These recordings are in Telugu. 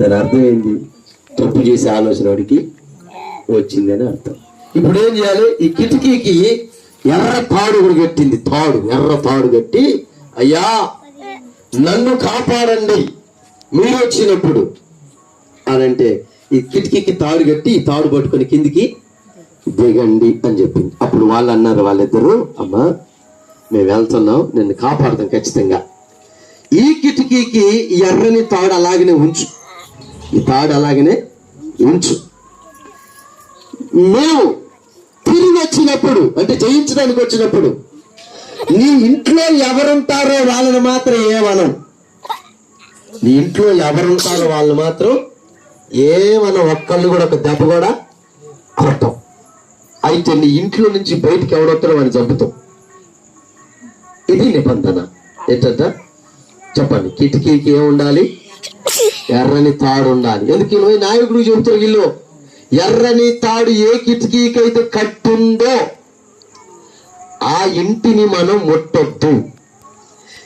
దాని అర్థం తప్పు చేసే ఆలోచన వాడికి వచ్చిందని అర్థం. ఇప్పుడు ఏం చేయాలి? ఈ కిటికీకి ఎర్ర తాడు కట్టింది. తాడు ఎర్ర తాడు కట్టి అయ్యా నన్ను కాపాడండి. మీరు వచ్చినప్పుడు అనంటే ఈ కిటికీకి తాడు కట్టి ఈ తాడు పట్టుకొని కిందికి దిగండి అని చెప్పింది. అప్పుడు వాళ్ళు అన్నారు వాళ్ళిద్దరూ అమ్మా మేము వెళ్తున్నాం. నిన్ను కాపాడతాం ఖచ్చితంగా. ఈ కిటికీకి ఈ ఎర్రని తాడు అలాగనే ఉంచు. ఈ తాడు అలాగనే ఉంచు. మేము తిరిగి వచ్చినప్పుడు అంటే జయించడానికి వచ్చినప్పుడు నీ ఇంట్లో ఎవరుంటారో వాళ్ళని మాత్రం ఏమనం నీ ఇంట్లో ఎవరుంటారో వాళ్ళని మాత్రం ఏమనం ఒక్కళ్ళు కూడా ఒక దెబ్బ కూడా కొట్టం. అయితే నీ ఇంట్లో నుంచి బయటికి ఎవడొస్తారో వాడిని చంపుతాం. ఇది నిబంధన. ఏంటంట చెప్పండి కిటికీకి ఏం ఉండాలి ఎర్రని తాడు ఉండాలి. ఎందుకు ఇరవై నాయకుడు చెబుతారు ఇల్లు ఎర్రని తాడు ఏ కిటికీకైతే కట్టుందో ఆ ఇంటిని మనం ముట్టొద్దు.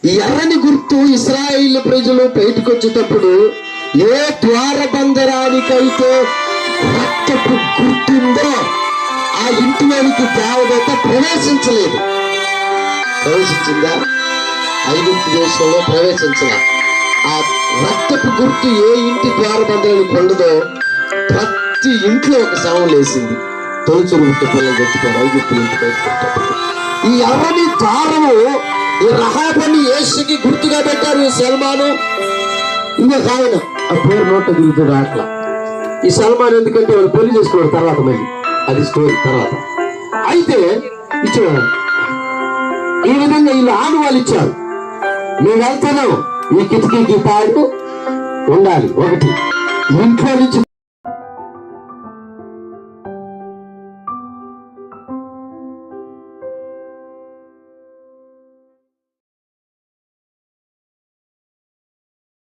ఈ ఎర్రని గుర్తు ఇస్రాయిల్ ప్రజలు బయటకు వచ్చేటప్పుడు ఏ ద్వారబంధరానికైతే రక్తపు గుర్తుందో ఆ ఇంటిలోనికి దేవదత ప్రవేశించలేదు. ప్రవేశించిందా? ఐదు దేశంలో ప్రవేశించలేదు ఆ రక్తపు గుర్తు ఏ ఇంటి ద్వారబంధానికి ఉండదో ప్రతి ఇంట్లో ఒక శవం లేసింది. తొలుచురు ఇంటి పిల్లలు పెట్టుకోరు ఐగుప్తు ఇంటి బయటకు ఈ ఎర్రని ద్వారము ఈ రహాబని యేసుకి గుర్తుగా పెట్టారు సల్మాను. ఇంకొక ఆయన ఆ పేరు నోట దిగుతుంది అట్లా ఈ సల్మాన్ ఎందుకంటే వాళ్ళు పెళ్ళి చేసుకున్నారు తర్వాత మళ్ళీ. అది స్టోరీ తర్వాత. అయితే ఇచ్చాడు ఈ విధంగా వీళ్ళు ఆనవాళ్ళు ఇచ్చారు. మేము వెళ్తున్నాం. ఈ కిటికీకి తాడు ఉండాలి. ఒకటి. ఇంట్లో నుంచి